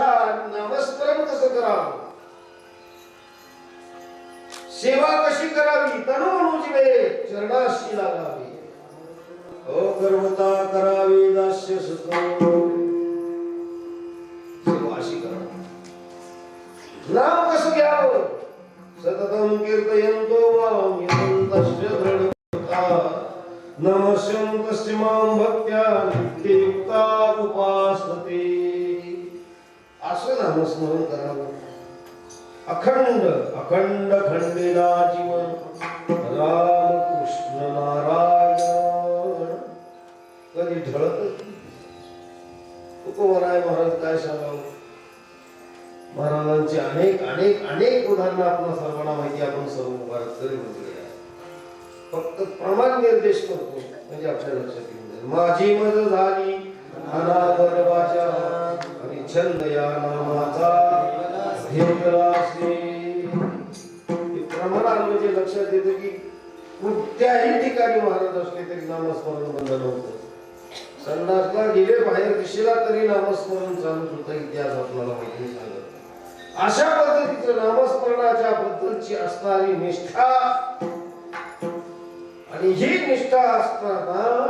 आणि नामस्मरण कसं करावं? सेवा कशी करावी? तनु जिवे चरणाशी लागावी. अकर्मता करावी दास्य करावी. नाम कसं घ्यावं? सततम कीर्तयन्तो मां यतन्तस्य दृढता नमस्यन्तस्य मां भक्त्या नित्ययुक्ता असं करावं. अखंड अखंड खंडेला जीवन. राम कृष्ण नारायण. कधी ढळत तुकोबराय महाराज काय सांगावं? महाराजांची अनेक अनेक अनेक उदाहरणं आपण सर्वांना माहिती आपण सर्व तरी म्हटले आहे फक्त प्रमाण निर्देश करतो. म्हणजे आपल्या लक्षात येऊन जाईल. माझी मज झाली. छंद या नामाचा घेतलासे हे म्हणजे लक्षात येतं की कुठल्याही ठिकाणी महाराज असले तरी नामस्मरण बंद नव्हतं संडासला गेले बाहेर दिशेला तरी नामस्मरण चालू होतं इतिहास आपल्याला माहिती सांगत. अशा पद्धतीचं नामस्मरणाच्या बद्दलची असणारी निष्ठा. आणि ही निष्ठा असताना